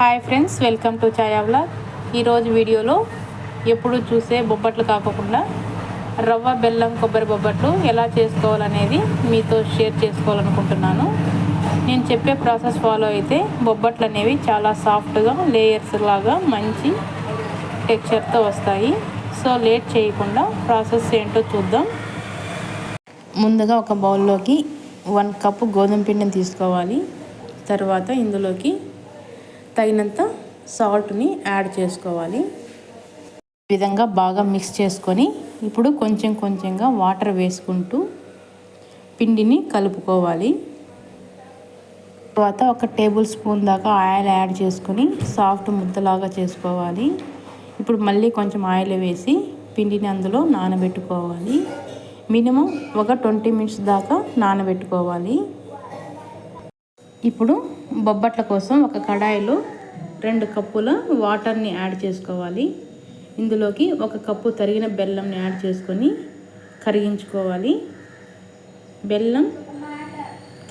Hi friends welcome to Chaya vlog ఈరోజు వీడియోలో ఎప్పుడు చూసే బొబ్బట్లు కాకుండా రవ్వ బెల్లం కొబ్బరి బొబ్బట్లు ఎలా చేసుకోవాలనేది మీతో షేర్ చేసుకోవాలనుకుంటున్నాను. నేను చెప్పే ప్రాసెస్ ఫాలో అయితే బొబ్బట్లు అనేవి చాలా సాఫ్ట్గా లేయర్స్ లాగా మంచి టెక్స్చర్తో వస్తాయి. సో లేట్ చేయకుండా ప్రాసెస్ ఏంటో చూద్దాం. ముందుగా ఒక బౌల్లోకి వన్ కప్పు గోధుమ పిండిని తీసుకోవాలి. తర్వాత ఇందులోకి తగినంత సాల్ట్ని యాడ్ చేసుకోవాలి. ఈ విధంగా బాగా మిక్స్ చేసుకొని ఇప్పుడు కొంచెం కొంచెంగా వాటర్ వేసుకుంటూ పిండిని కలుపుకోవాలి. తర్వాత ఒక టేబుల్ స్పూన్ దాకా ఆయిల్ యాడ్ చేసుకొని సాఫ్ట్ ముద్దలాగా చేసుకోవాలి. ఇప్పుడు మళ్ళీ కొంచెం ఆయిల్ వేసి పిండిని అందులో నానబెట్టుకోవాలి. మినిమం ఒక ట్వంటీ మినిట్స్ దాకా నానబెట్టుకోవాలి. ఇప్పుడు బొబ్బట్ల కోసం ఒక కడాయిలో రెండు కప్పుల వాటర్ని యాడ్ చేసుకోవాలి. ఇందులోకి ఒక కప్పు తరిగిన బెల్లంని యాడ్ చేసుకొని కరిగించుకోవాలి. బెల్లం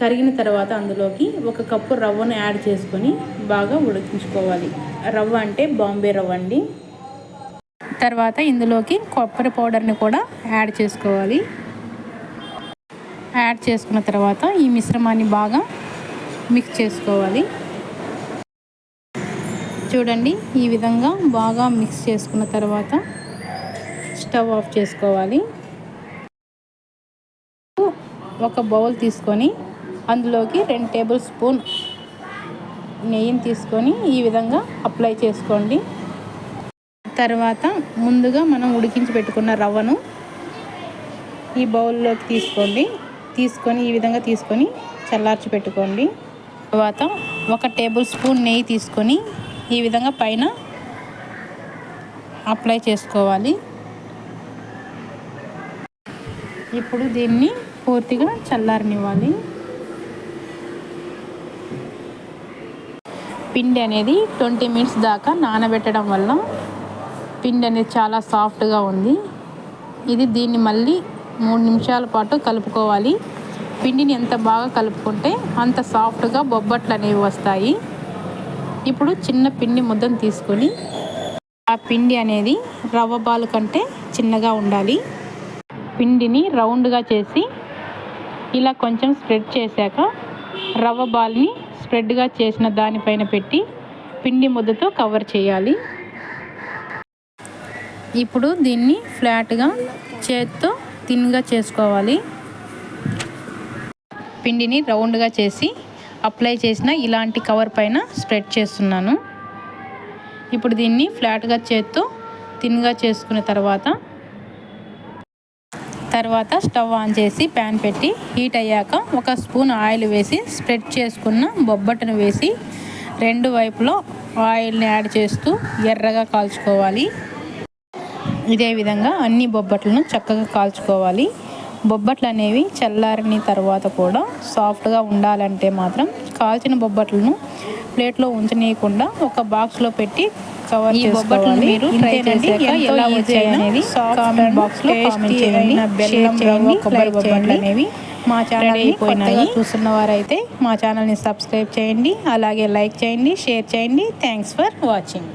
కరిగిన తర్వాత అందులోకి ఒక కప్పు రవ్వను యాడ్ చేసుకొని బాగా ఉడికించుకోవాలి. రవ్వ అంటే బాంబే రవ్వ అండి. తర్వాత ఇందులోకి కొబ్బరి పౌడర్ని కూడా యాడ్ చేసుకోవాలి. యాడ్ చేసుకున్న తర్వాత ఈ మిశ్రమాన్ని బాగా మిక్స్ చేసుకోవాలి. చూడండి ఈ విధంగా బాగా మిక్స్ చేసుకున్న తర్వాత స్టవ్ ఆఫ్ చేసుకోవాలి. ఒక బౌల్ తీసుకొని అందులోకి రెండు టేబుల్ స్పూన్ నెయ్యిని తీసుకొని ఈ విధంగా అప్లై చేసుకోండి. తర్వాత ముందుగా మనం ఉడికించి పెట్టుకున్న రవ్వను ఈ బౌల్లోకి తీసుకోండి. తీసుకొని ఈ విధంగా తీసుకొని చల్లార్చి పెట్టుకోండి. తర్వాత ఒక టేబుల్ స్పూన్ నెయ్యి తీసుకొని ఈ విధంగా పైన అప్లై చేసుకోవాలి. ఇప్పుడు దీన్ని పూర్తిగా చల్లారనివ్వాలి. పిండి అనేది ట్వంటీ మినిట్స్ దాకా నానబెట్టడం వల్ల పిండి అనేది చాలా సాఫ్ట్గా ఉంది. ఇది దీన్ని మళ్ళీ మూడు నిమిషాల పాటు కలుపుకోవాలి. పిండిని ఎంత బాగా కలుపుకుంటే అంత సాఫ్ట్గా బొబ్బట్లు అనేవి వస్తాయి. ఇప్పుడు చిన్న పిండి ముద్దను తీసుకొని ఆ పిండి అనేది రవ్వ బాలు కంటే చిన్నగా ఉండాలి. పిండిని రౌండ్గా చేసి ఇలా కొంచెం స్ప్రెడ్ చేశాక రవ్వ బాల్ని స్ప్రెడ్గా చేసిన దానిపైన పెట్టి పిండి ముద్దతో కవర్ చేయాలి. ఇప్పుడు దీన్ని ఫ్లాట్గా చేత్తో తిన్గా చేసుకోవాలి. పిండిని రౌండ్గా చేసి అప్లై చేసిన ఇలాంటి కవర్ పైన స్ప్రెడ్ చేస్తున్నాను. ఇప్పుడు దీన్ని ఫ్లాట్గా చేత్తో థిన్గా చేసుకున్న తర్వాత తర్వాత స్టవ్ ఆన్ చేసి ప్యాన్ పెట్టి హీట్ అయ్యాక ఒక స్పూన్ ఆయిల్ వేసి స్ప్రెడ్ చేసుకున్న బొబ్బట్టును వేసి రెండు వైపులో ఆయిల్ని యాడ్ చేస్తూ ఎర్రగా కాల్చుకోవాలి. ఇదే విధంగా అన్ని బొబ్బట్లను చక్కగా కాల్చుకోవాలి. బొబ్బట్లు అనేవి చల్లారిన తర్వాత కూడా సాఫ్ట్గా ఉండాలంటే మాత్రం కాల్చిన బొబ్బట్లను ప్లేట్లో ఉంచనీయకుండా ఒక బాక్స్లో పెట్టి కవర్ ఈ బొబ్బట్లు మీరు ట్రై చేసాక ఎలా వచ్చాయి అనేది కామెంట్ బాక్స్లో కామెంట్ చేయండి. బెల్లం రవ్వ కొబ్బరి బొబ్బట్లు అనేవి మా ఛానల్ అయిపోయినాయి చూస్తున్న వారైతే మా ఛానల్ని సబ్స్క్రైబ్ చేయండి. అలాగే లైక్ చేయండి షేర్ చేయండి. Thanks for watching